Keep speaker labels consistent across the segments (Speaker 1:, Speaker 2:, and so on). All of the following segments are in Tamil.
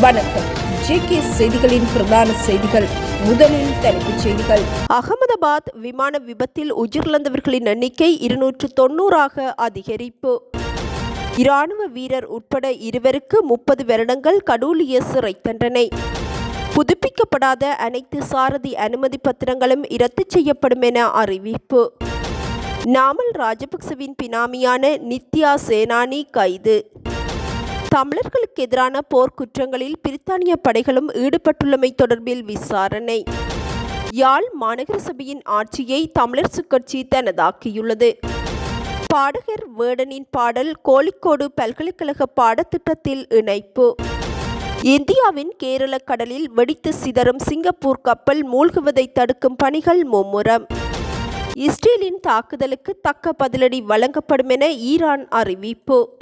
Speaker 1: வணக்கம். ஜேகே செய்திகளின் பிரதான செய்திகள். முதலில் தலைப்புச் செய்திகள்.
Speaker 2: அகமதாபாத் விமான விபத்தில் உயிரிழந்தவர்களின் எண்ணிக்கை இருநூற்று தொன்னூறாக அதிகரிப்பு. இராணுவ வீரர் உட்பட இருவருக்கு முப்பது வருடங்கள் கடூலிய சிறை தண்டனை. புதுப்பிக்கப்படாத அனைத்து சாரதி அனுமதி பத்திரங்களும் இரத்து செய்யப்படும் என அறிவிப்பு. நாமல் ராஜபக்சவின் பினாமியான நித்யா சேனானி கைது. தமிழர்களுக்கு எதிரான போர்க்குற்றங்களில் பிரித்தானிய படைகளும் ஈடுபட்டுள்ளமை தொடர்பில் விசாரணை. யாழ் மாநகர சபையின் ஆட்சியை தமிழரசுக் கட்சி தனதாக்கியுள்ளது. பாடகர் வேடனின் பாடல் கோழிக்கோடு பல்கலைக்கழக பாடத்திட்டத்தில் இணைப்பு. இந்தியாவின் கேரள கடலில் வெடித்து சிதறும் சிங்கப்பூர் கப்பல் மூழ்குவதை தடுக்கும் பணிகள் மும்முரம். இஸ்ரேலின் தாக்குதலுக்கு தக்க பதிலடி வழங்கப்படும் என ஈரான் அறிவிப்பு.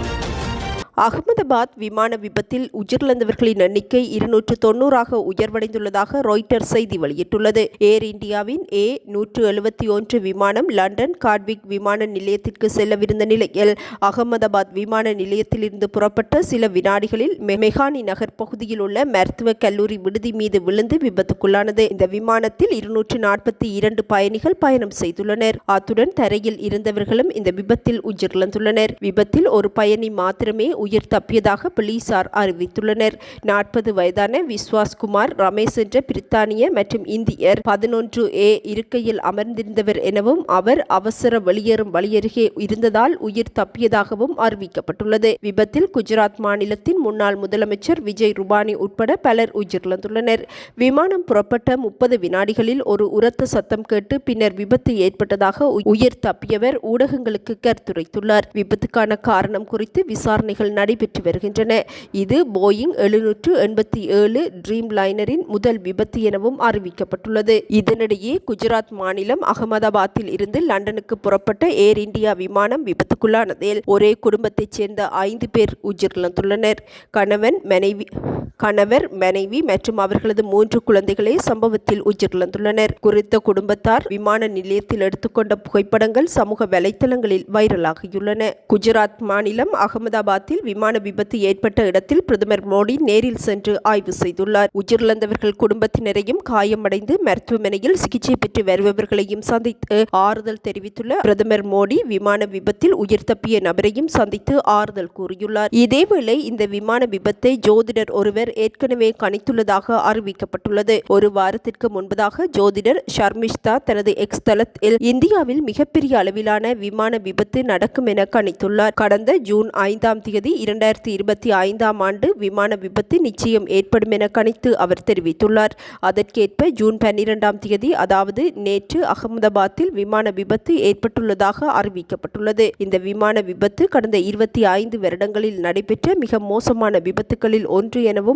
Speaker 2: அகமதாபாத் விமான விபத்தில் உயிரிழந்தவர்களின் எண்ணிக்கை இருநூற்று தொன்னூறாக உயர்வடைந்துள்ளதாக ராய்ட்டர் செய்தி வெளியிட்டுள்ளது. ஏர் இந்தியாவின் ஏ நூற்று எழுபத்தி ஒன்று விமானம் லண்டன் கார்ட்விக் விமான நிலையத்திற்கு செல்லவிருந்த நிலையில் அகமதாபாத் விமான நிலையத்திலிருந்து புறப்பட்ட சில வினாடிகளில் மெஹானி நகர் பகுதியில் உள்ள மருத்துவ கல்லூரி விடுதி மீது விழுந்து விபத்துக்குள்ளானது. இந்த விமானத்தில் இருநூற்று நாற்பத்தி இரண்டு பயணிகள் பயணம் செய்துள்ளனர். அத்துடன் தரையில் இருந்தவர்களும் இந்த விபத்தில் உயிரிழந்துள்ளனர். விபத்தில் ஒரு பயணி மாத்திரமே உயிர் தப்பியதாக போலீசார் அறிவித்துள்ளனர். நாற்பது வயதான விஸ்வாஸ்குமார் ரமேஷ் என்ற பிரித்தானிய மற்றும் இந்தியர் பதினொன்று ஏ இருக்கையில் அமர்ந்திருந்தவர் எனவும் அவர் அவசர வெளியேறும் வழியருகே இருந்ததால் உயிர் தப்பியதாகவும் அறிவிக்கப்பட்டுள்ளது. விபத்தில் குஜராத் மாநிலத்தின் முன்னாள் முதலமைச்சர் விஜய் ரூபானி உட்பட பலர் உயிரிழந்துள்ளனர். விமானம் புறப்பட்ட முப்பது வினாடிகளில் ஒரு உரத்த சத்தம் கேட்டு பின்னர் விபத்து ஏற்பட்டதாக உயிர் தப்பியவர் ஊடகங்களுக்கு கருத்துரைத்துள்ளார். விபத்துக்கான காரணம் குறித்து விசாரணைகள் நடைபெற்று வருகின்றன. இது போயிங் எழுநூற்று எண்பத்தி ஏழு ட்ரீம் லைனரின் முதல் விபத்து எனவும் அறிவிக்கப்பட்டுள்ளது. இதனிடையே குஜராத் மாநிலம் அகமதாபாத்தில் இருந்து லண்டனுக்கு புறப்பட்ட ஏர் இந்தியா விமானம் விபத்துக்குள்ளானதில் ஒரே குடும்பத்தைச் சேர்ந்த ஐந்து பேர் உயிரிழந்துள்ளனர். கணவன் மனைவி கணவர் மனைவி மற்றும் அவர்களது மூன்று குழந்தைகளே சம்பவத்தில் உயிரிழந்துள்ளனர். குறித்த குடும்பத்தார் விமான நிலையத்தில் எடுத்துக்கொண்ட புகைப்படங்கள் சமூக வலைத்தளங்களில் வைரலாகியுள்ளன. குஜராத் மாநிலம் அகமதாபாத்தில் விமான விபத்து ஏற்பட்ட இடத்தில் பிரதமர் மோடி நேரில் சென்று ஆய்வு செய்துள்ளார். உயிரிழந்தவர்கள் குடும்பத்தினரையும் காயமடைந்து மருத்துவமனையில் சிகிச்சை பெற்று வருபவர்களையும் சந்தித்து ஆறுதல் தெரிவித்துள்ள பிரதமர் மோடி விமான விபத்தில் உயிர் தப்பிய நபரையும் சந்தித்து ஆறுதல் கூறியுள்ளார். இதேவேளை இந்த விமான விபத்தை ஜோதிடர் ஒருவர் ஏற்கனவே கணித்துள்ளதாக அறிவிக்கப்பட்டுள்ளது. ஒரு வாரத்திற்கு முன்பதாக ஜோதிடர் ஷர்மிஷ்தா தனது எக்ஸ் தளத்தில் இந்தியாவில் மிகப்பெரிய அளவிலான விமான விபத்து நடக்கும் என கணித்துள்ளார். கடந்த ஜூன் ஐந்தாம் தேதி இரண்டாயிரத்தி இருபத்தி ஐந்தாம் ஆண்டு விமான விபத்து நிச்சயம் ஏற்படும் என கணித்து அவர் தெரிவித்துள்ளார். அதற்கேற்ப ஜூன் பன்னிரெண்டாம் தேதி அதாவது நேற்று அகமதாபாத்தில் விமான விபத்து ஏற்பட்டுள்ளதாக அறிவிக்கப்பட்டுள்ளது. இந்த விமான விபத்து கடந்த இருபத்தி ஐந்து வருடங்களில் நடைபெற்ற மிக மோசமான விபத்துகளில் ஒன்று எனவும்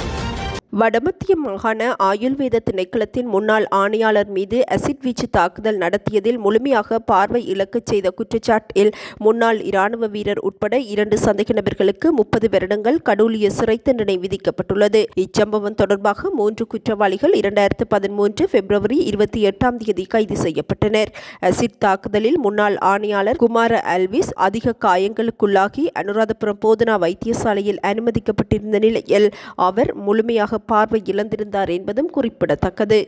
Speaker 2: வடமத்திய மாகாண ஆயுர்வேத திணைக்களத்தின் முன்னாள் ஆணையாளர் மீது அசிட் வீச்சு தாக்குதல் நடத்தியதில் முழுமையாக பார்வை இழக்கச் செய்த குற்றச்சாட்டில் முன்னாள் இராணுவ வீரர் உட்பட இரண்டு சந்தேக நபர்களுக்கு முப்பது வருடங்கள் கடூலிய சிறை தண்டனை விதிக்கப்பட்டுள்ளது. இச்சம்பவம் தொடர்பாக மூன்று குற்றவாளிகள் இரண்டாயிரத்து பதிமூன்று பிப்ரவரி இருபத்தி எட்டாம் தேதி கைது செய்யப்பட்டனர். அசிட் தாக்குதலில் முன்னாள் ஆணையாளர் குமார அல்விஸ் அதிக காயங்களுக்குள்ளாகி அனுராதபுரம் போதனா வைத்தியசாலையில் அனுமதிக்கப்பட்டிருந்த நிலையில் அவர் முழுமையாக பார்வை இழந்திருந்தார் என்பதும் குறிப்பிடத்தக்கது.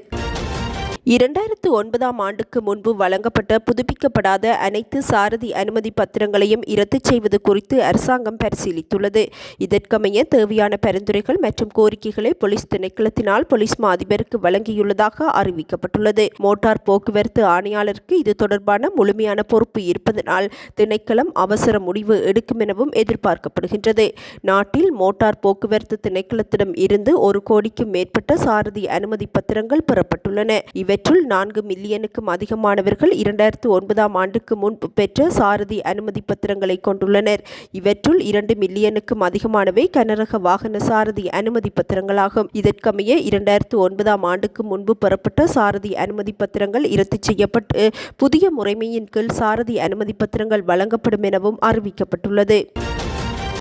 Speaker 2: இரண்டாயிரத்து ஒன்பதாம் ஆண்டுக்கு முன்பு வழங்கப்பட்ட புதுப்பிக்கப்படாத அனைத்து சாரதி அனுமதி பத்திரங்களையும் இரத்து செய்வது குறித்து அரசாங்கம் பரிசீலித்துள்ளது. இதற்கமைய தேவையான பரிந்துரைகள் மற்றும் கோரிக்கைகளை போலீஸ் திணைக்களத்தினால் போலீஸ் மா அதிபருக்கு வழங்கியுள்ளதாக அறிவிக்கப்பட்டுள்ளது. மோட்டார் போக்குவரத்து ஆணையாளருக்கு இது தொடர்பான முழுமையான பொறுப்பு இருப்பதனால் திணைக்களம் அவசர முடிவு எடுக்கும் எனவும் எதிர்பார்க்கப்படுகின்றது. நாட்டில் மோட்டார் போக்குவரத்து திணைக்களத்திடம் இருந்து ஒரு கோடிக்கும் மேற்பட்ட சாரதி அனுமதி பத்திரங்கள் பெறப்பட்டுள்ளன. இவற்றுள் நான்கு மில்லியனுக்கும் அதிகமானவர்கள் இரண்டாயிரத்து ஒன்பதாம் ஆண்டுக்கு முன்பு பெற்ற சாரதி அனுமதி பத்திரங்களை கொண்டுள்ளனர். இவற்றுள் இரண்டு மில்லியனுக்கும் அதிகமானவை கனரக வாகன சாரதி அனுமதி பத்திரங்களாகும். இதற்கமைய இரண்டாயிரத்து ஒன்பதாம் ஆண்டுக்கு முன்பு பெறப்பட்ட சாரதி அனுமதி பத்திரங்கள் இரத்து செய்யப்பட்டு புதிய முறைமையின் கீழ் சாரதி அனுமதி பத்திரங்கள் வழங்கப்படும் எனவும் அறிவிக்கப்பட்டுள்ளது.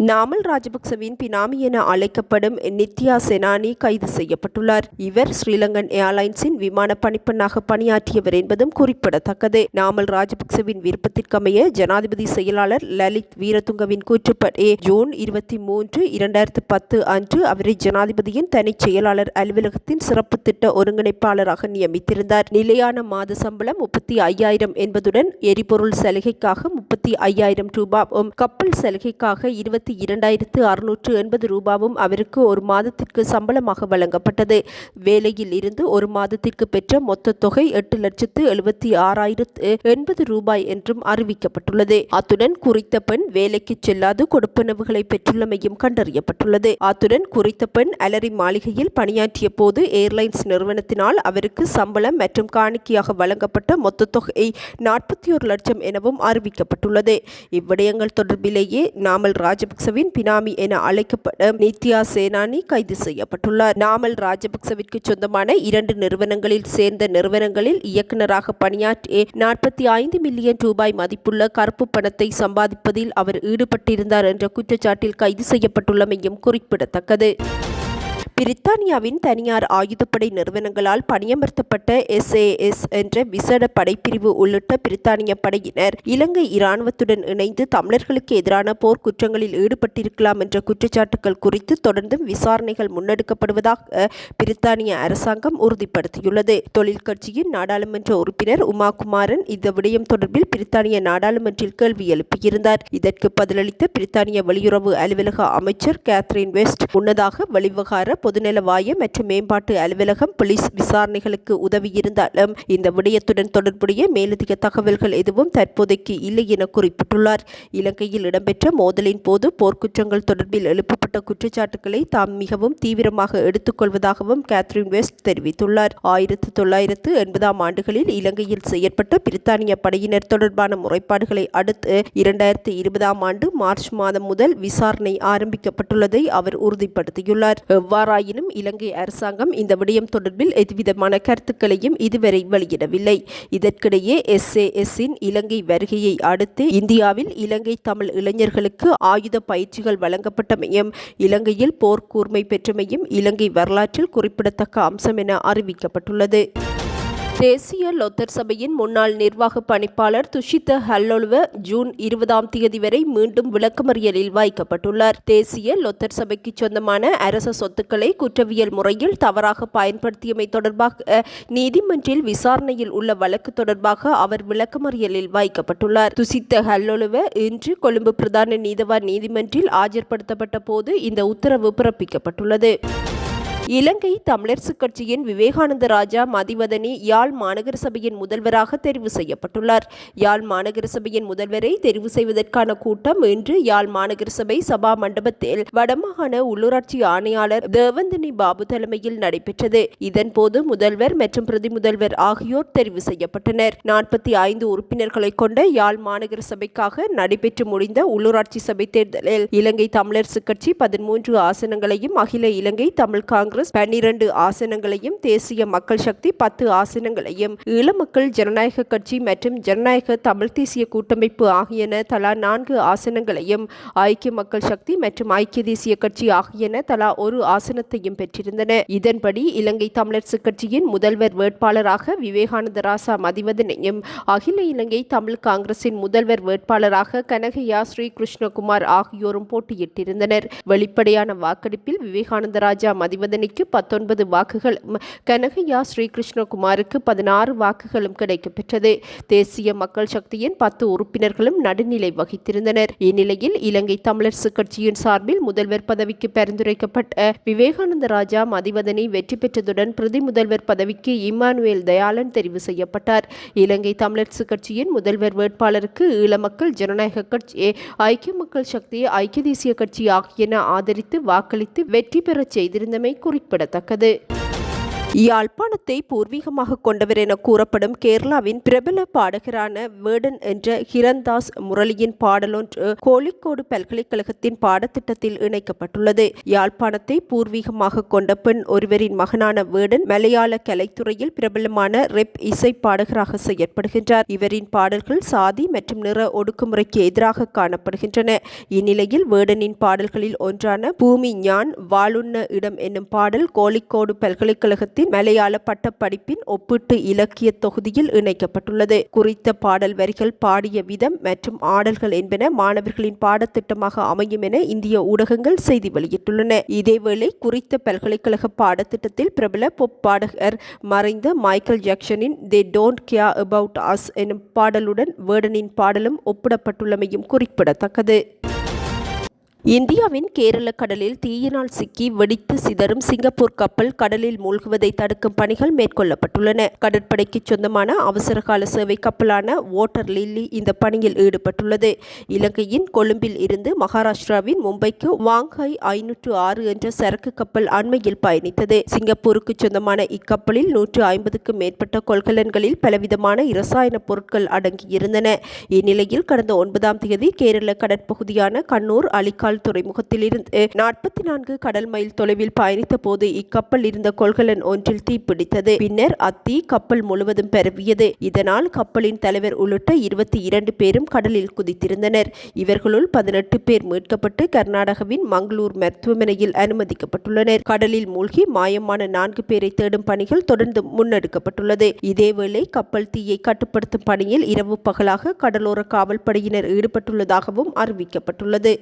Speaker 2: நாமல் ராஜபக்சவின் பினாமி என அழைக்கப்படும் நித்யா செனானி கைது செய்யப்பட்டுள்ளார். இவர் ஸ்ரீலங்கன் ஏர்லைன்ஸின் விமான பணிப்பெண்ணாக பணியாற்றியவர் என்பதும் குறிப்பிடத்தக்கது. நாமல் ராஜபக்சவின் விருப்பத்திற்கமைய ஜனாதிபதி செயலாளர் லலித் வீரதுங்கவின் கூற்றுப்படி ஜூன் இருபத்தி மூன்று இரண்டாயிரத்து பத்து அன்று அவரை ஜனாதிபதியின் தனிச் செயலாளர் அலுவலகத்தின் சிறப்பு திட்ட ஒருங்கிணைப்பாளராக நியமித்திருந்தார். நிலையான மாத சம்பளம் முப்பத்தி ஐயாயிரம் என்பதுடன் எரிபொருள் சலுகைக்காக முப்பத்தி ஐயாயிரம் ரூபாவும் கப்பல் சலுகைக்காக இருபத்தி இரண்டாயிரத்து அறுநூற்று எண்பது ரூபாவும் அவருக்கு ஒரு மாதத்திற்கு சம்பளமாக வழங்கப்பட்டது. வேலையில் இருந்து ஒரு மாதத்திற்கு பெற்ற மொத்த தொகை எட்டு லட்சத்து எழுபத்தி ஆறாயிரத்து எண்பது ரூபாய் என்றும் அறிவிக்கப்பட்டுள்ளது. அத்துடன் குறித்த பெண் வேலைக்கு செல்லாது கொடுப்பனவுகளை பெற்றுள்ளமையும் கண்டறியப்பட்டுள்ளது. அத்துடன் குறித்த பெண் அலரி மாளிகையில் பணியாற்றிய போது ஏர்லைன்ஸ் நிறுவனத்தினால் அவருக்கு சம்பளம் மற்றும் காணிக்கையாக வழங்கப்பட்ட மொத்த தொகை நாற்பத்தி ஒரு லட்சம் எனவும் அறிவிக்கப்பட்டுள்ளது. இவ்விடயங்கள் தொடர்பிலேயே நாமல் ராஜபக்சவின் பினாமி என அழைக்கப்படும் நித்யா சேனானி கைது செய்யப்பட்டுள்ளார். நாமல் ராஜபக்சவிற்கு சொந்தமான இரண்டு நிறுவனங்களில் சேர்ந்த நிறுவனங்களில் இயக்குநராக பணியாற்றிய நாற்பத்தி ஐந்து மில்லியன் ரூபாய் மதிப்புள்ள கருப்பு பணத்தை சம்பாதிப்பதில் அவர் ஈடுபட்டிருந்தார் என்ற குற்றச்சாட்டில் கைது செய்யப்பட்டுள்ளமையும் குறிப்பிடத்தக்கது. பிரித்தானியாவின் தனியார் ஆயுதப்படை நிறுவனங்களால் பணியமர்த்தப்பட்ட எஸ்ஏஎஸ் என்ற விசேட படைப்பிரிவு உள்ளிட்ட பிரித்தானிய படையினர் இலங்கை இராணுவத்துடன் இணைந்து தமிழர்களுக்கு எதிரான போர்க்குற்றங்களில் ஈடுபட்டிருக்கலாம் என்ற குற்றச்சாட்டுகள் குறித்து தொடர்ந்தும் விசாரணைகள் முன்னெடுக்கப்படுவதாக பிரித்தானிய அரசாங்கம் உறுதிப்படுத்தியுள்ளது. தொழில் கட்சியின் நாடாளுமன்ற உறுப்பினர் உமாகுமாரன் இந்த விடயம் தொடர்பில் பிரித்தானிய நாடாளுமன்றில் கேள்வி எழுப்பியிருந்தார். இதற்கு பதிலளித்த பிரித்தானிய வெளியுறவு அலுவலக அமைச்சர் கேத்ரின் வெஸ்ட் முன்னதாக வெளிவகார பொதுநலவாய மற்றும் மேம்பாட்டு அலுவலகம் போலீஸ் விசாரணைகளுக்கு உதவியிருந்தாலும் இந்த விடயத்துடன் தொடர்புடைய மேலதிக தகவல்கள் எதுவும் தற்போதைக்கு இல்லை என குறிப்பிட்டுள்ளார். இலங்கையில் இடம்பெற்ற மோதலின் போது போர்க்குற்றங்கள் தொடர்பில் எழுப்பப்பட்ட குற்றச்சாட்டுகளை தாம் மிகவும் தீவிரமாக எடுத்துக்கொள்வதாகவும் கேத்ரின் வெஸ்ட் தெரிவித்துள்ளார். ஆயிரத்து தொள்ளாயிரத்து எண்பதாம் ஆண்டுகளில் இலங்கையில் செயற்பட்ட பிரித்தானிய படையினர் தொடர்பான முறைப்பாடுகளை அடுத்து இரண்டாயிரத்து இருபதாம் ஆண்டு மார்ச் மாதம் முதல் விசாரணை ஆரம்பிக்கப்பட்டுள்ளதை அவர் உறுதிப்படுத்தியுள்ளார். எவ்வாறாயினும் இலங்கை அரசாங்கம் இந்த விடயம் தொடர்பில் எதுவிதமான கருத்துக்களையும் இதுவரை வெளியிடவில்லை. இதற்கிடையே எஸ்ஏஎஸ்ஸின் இலங்கை வருகையை அடுத்து இந்தியாவில் இலங்கை தமிழ் இளைஞர்களுக்கு ஆயுத பயிற்சிகள் வழங்கப்பட்டமையும் இலங்கையில் போர்க்கூர்மை பெற்றமையும் இலங்கை வரலாற்றில் குறிப்பிடத்தக்க அம்சம் என அறிவிக்கப்பட்டுள்ளது. தேசிய லொத்தர் சபையின் முன்னாள் நிர்வாக பணிப்பாளர் துஷித்த ஹல்லொலுவ ஜூன் இருபதாம் தேதி வரை மீண்டும் விளக்கமறியலில் வைக்கப்பட்டுள்ளார். தேசிய லொத்தர் சபைக்கு சொந்தமான அரச சொத்துக்களை குற்றவியல் முறையில் தவறாக பயன்படுத்தியமை தொடர்பாக நீதிமன்றில் விசாரணையில் உள்ள வழக்கு தொடர்பாக அவர் விளக்கமறியலில் வைக்கப்பட்டுள்ளார். துஷித்த ஹல்லொலுவ இன்று கொழும்பு பிரதான நீதவான் நீதிமன்றில் ஆஜர்படுத்தப்பட்ட போது இந்த உத்தரவு பிறப்பிக்கப்பட்டுள்ளது. இலங்கை தமிழரசுக் கட்சியின் விவேகானந்த ராஜா மதிவதனி யாழ் மாநகர சபையின் முதல்வராக தெரிவு செய்யப்பட்டுள்ளார். யாழ் மாநகர சபையின் முதல்வரை தெரிவு செய்வதற்கான கூட்டம் இன்று யாழ் மாநகர சபை சபா மண்டபத்தில் வடமாகாண உள்ளூராட்சி ஆணையாளர் தேவந்தினி பாபு தலைமையில் நடைபெற்றது. இதன்போது முதல்வர் மற்றும் பிரதி முதல்வர் ஆகியோர் தெரிவு செய்யப்பட்டனர். நாற்பத்தி ஐந்து உறுப்பினர்களை கொண்ட யாழ் மாநகர சபைக்காக நடைபெற்று முடிந்த உள்ளூராட்சி சபை தேர்தலில் இலங்கை தமிழரசுக் கட்சி பதிமூன்று ஆசனங்களையும் அகில இலங்கை தமிழ் காங்கிரஸ் காங்கிரஸ் பன்னிரண்டு ஆசனங்களையும் தேசிய மக்கள் சக்தி பத்து ஆசனங்களையும் ஈழ மக்கள் ஜனநாயக கட்சி மற்றும் ஜனநாயக தமிழ் தேசிய கூட்டமைப்பு ஆகியன தலா நான்கு ஆசனங்களையும் ஐக்கிய மக்கள் சக்தி மற்றும் ஐக்கிய தேசிய கட்சி ஆகியன தலா ஒரு ஆசனத்தையும் பெற்றிருந்தன. இதன்படி இலங்கை தமிழரசு கட்சியின் முதல்வர் வேட்பாளராக விவேகானந்த ராசா மதிவதனையும் அகில இலங்கை தமிழ் காங்கிரசின் முதல்வர் வேட்பாளராக கனகையா ஸ்ரீ கிருஷ்ணகுமார் ஆகியோரும் போட்டியிட்டிருந்தனர். வெளிப்படையான வாக்கெடுப்பில் விவேகானந்த ராஜா மதிவதனை அணிக்கு பத்தொன்பது வாக்குகள். கனகையா ஸ்ரீகிருஷ்ணகுமாருக்கு பதினாறு வாக்குகளும் கிடைக்கப்பெற்றது. தேசிய மக்கள் சக்தியின் பத்து உறுப்பினர்களும் நடுநிலை வகித்திருந்தனர். இந்நிலையில் இலங்கை தமிழரசு கட்சியின் சார்பில் முதல்வர் பதவிக்கு பரிந்துரைக்கப்பட்ட விவேகானந்த ராஜா மதிவதனை வெற்றி பெற்றதுடன் பிரதி முதல்வர் பதவிக்கு இம்மானுவேல் தயாளன் தெரிவு செய்யப்பட்டார். இலங்கை தமிழரசு கட்சியின் முதல்வர் வேட்பாளருக்கு ஈழ மக்கள் ஜனநாயக கட்சி ஐக்கிய மக்கள் சக்தி ஐக்கிய தேசிய கட்சி ஆகியன ஆதரித்து வாக்களித்து வெற்றி பெறச் செய்திருந்தமை குறிப்பிடத்தக்கது. யாழ்ப்பாணத்தை பூர்வீகமாக கொண்டவர் என கூறப்படும் கேரளாவின் பிரபல பாடகரான வேடன் என்ற ஹிரந்தாஸ் முரளியின் பாடலொன்று கோழிக்கோடு பல்கலைக்கழகத்தின் பாடத்திட்டத்தில் இணைக்கப்பட்டுள்ளது. யாழ்ப்பாணத்தை பூர்வீகமாக கொண்ட பெண் ஒருவரின் மகனான வேடன் மலையாள கலைத்துறையில் பிரபலமான ரெப் இசை பாடகராக செயற்படுகின்றார். இவரின் பாடல்கள் சாதி மற்றும் நிற ஒடுக்குமுறைக்கு எதிராக காணப்படுகின்றன. இந்நிலையில் வேடனின் பாடல்களில் ஒன்றான பூமி ஞான் வாழுண்ண இடம் என்னும் பாடல் கோழிக்கோடு பல்கலைக்கழகத்தில் பாடத்தின் மலையாள பட்டப்படிப்பின் ஒப்பீட்டு இலக்கிய தொகுதியில் இணைக்கப்பட்டுள்ளது. குறித்த பாடல் வரிகள் பாடிய விதம் மற்றும் ஆடல்கள் என்பன மாணவர்களின் பாடத்திட்டமாக அமையும் என இந்திய ஊடகங்கள் செய்தி வெளியிட்டுள்ளன. இதேவேளை குறித்த பல்கலைக்கழக பாடத்திட்டத்தில் பிரபல பொப் பாடகர் மறைந்த Michael ஜாக்சனின் they don't care about us எனும் பாடலுடன் வேர்டனின் பாடலும் ஒப்பிடப்பட்டுள்ளமையும் குறிப்பிடத்தக்கது. இந்தியாவின் கேரள கடலில் தீயினால் சிக்கி வெடித்து சிதறும் சிங்கப்பூர் கப்பல் கடலில் மூழ்குவதை தடுக்கும் பணிகள் மேற்கொள்ளப்பட்டுள்ளன. கடற்படைக்கு சொந்தமான அவசரகால சேவை கப்பலான வாட்டர் லில்லி இந்த பணியில் ஈடுபட்டுள்ளது. இலங்கையின் கொழும்பில் இருந்து மகாராஷ்டிராவின் மும்பைக்கு வாங்காய் ஐநூற்று ஆறு என்ற சரக்கு கப்பல் அண்மையில் பயணித்தது. சிங்கப்பூருக்கு சொந்தமான இக்கப்பலில் நூற்று ஐம்பதுக்கும் மேற்பட்ட கொள்கலன்களில் பலவிதமான இரசாயன பொருட்கள் அடங்கியிருந்தன. இந்நிலையில் கடந்த ஒன்பதாம் தேதி கேரள கடற்பகுதியான கண்ணூர் அலிகால் நேபாள் துறைமுகத்திலிருந்து நாற்பத்தி நான்கு கடல் மைல் தொலைவில் பயணித்த போது இக்கப்பல் இருந்த கொள்கலன் ஒன்றில் தீப்பிடித்தது பின்னர் அத்தீ கப்பல் முழுவதும் பரவியது. இதனால் கப்பலின் தலைவர் உள்ளிட்ட இருபத்தி இரண்டு பேரும் கடலில் குதித்திருந்தனர். இவர்களுள் பதினெட்டு பேர் மீட்கப்பட்டு கர்நாடகவின் மங்களூர் மருத்துவமனையில் அனுமதிக்கப்பட்டுள்ளனர். கடலில் மூழ்கி மாயமான நான்கு பேரை தேடும் பணிகள் தொடர்ந்து முன்னெடுக்கப்பட்டுள்ளது. இதேவேளை கப்பல் தீயை கட்டுப்படுத்தும் பணியில் இரவு பகலாக கடலோர காவல்படையினர் ஈடுபட்டுள்ளதாகவும் அறிவிக்கப்பட்டுள்ளது.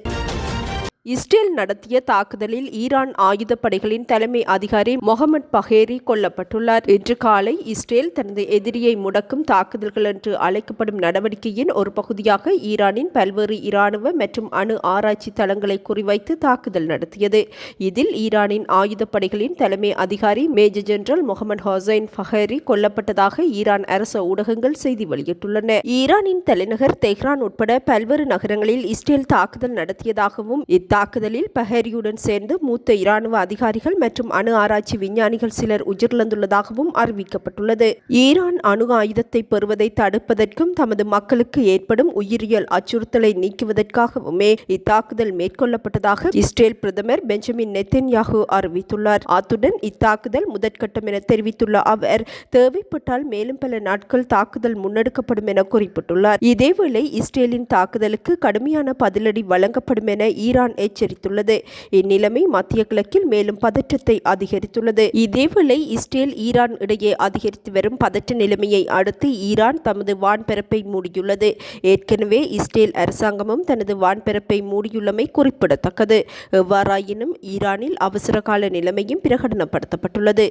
Speaker 2: இஸ்ரேல் நடத்திய தாக்குதலில் ஈரான் ஆயுதப்படைகளின் தலைமை அதிகாரி மொஹமட் பஹேரி கொல்லப்பட்டுள்ளார். இன்று காலை இஸ்ரேல் தனது எதிரியை முடக்கும் தாக்குதல்கள் என்று அழைக்கப்படும் நடவடிக்கையின் ஒரு பகுதியாக ஈரானின் பல்வேறு இராணுவ மற்றும் அணு ஆராய்ச்சி தளங்களை குறிவைத்து தாக்குதல் நடத்தியது. இதில் ஈரானின் ஆயுதப்படைகளின் தலைமை அதிகாரி major general Mohammad Hossein Faheri கொல்லப்பட்டதாக ஈரான் அரச ஊடகங்கள் செய்தி வெளியிட்டுள்ளன. ஈரானின் தலைநகர் தெஹ்ரான் உட்பட பல்வேறு நகரங்களில் இஸ்ரேல் தாக்குதல் நடத்தியதாகவும் இத்தாக்குதலில் பஹேரியுடன் சேர்ந்து மூத்த இராணுவ அதிகாரிகள் மற்றும் அணு ஆராய்ச்சி விஞ்ஞானிகள் சிலர் உயிரிழந்துள்ளதாகவும் அறிவிக்கப்பட்டுள்ளது. ஈரான் அணு ஆயுதத்தை பெறுவதை தடுப்பதற்கும் தமது மக்களுக்கு ஏற்படும் உயிரியல் அச்சுறுத்தலை நீக்குவதற்காகவுமே இத்தாக்குதல் மேற்கொள்ளப்பட்டதாக இஸ்ரேல் பிரதமர் பெஞ்சமின் நெத்தன்யாகு அறிவித்துள்ளார். அத்துடன் இத்தாக்குதல் முதற்கட்டம் என தெரிவித்துள்ள அவர் தேவைப்பட்டால் மேலும் பல நாட்கள் தாக்குதல் முன்னெடுக்கப்படும் என குறிப்பிட்டுள்ளார். இதேவேளை இஸ்ரேலின் தாக்குதலுக்கு கடுமையான பதிலடி வழங்கப்படும் என ஈரான் எச்சரித்துள்ளது. இந்நிலைமை மத்திய கிழக்கில் மேலும் பதற்றத்தை அதிகரித்துள்ளது. இதேவேளை இஸ்ரேல் ஈரான் இடையே அதிகரித்து வரும் பதற்ற நிலைமையை அடுத்து ஈரான் தமது வான்பரப்பை மூடியுள்ளது. ஏற்கனவே இஸ்ரேல் அரசாங்கமும் தனது வான்பரப்பை மூடியுள்ளமை குறிப்பிடத்தக்கது. எவ்வாறாயினும் ஈரானில் அவசரகால நிலைமையும் பிரகடனப்படுத்தப்பட்டுள்ளது.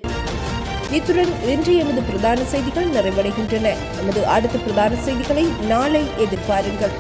Speaker 1: இத்துடன் இன்று எமது பிரதான செய்திகள் நிறைவடைகின்றன. எமது அடுத்த பிரதான செய்திகளை நாளை எதிர்பாருங்கள்.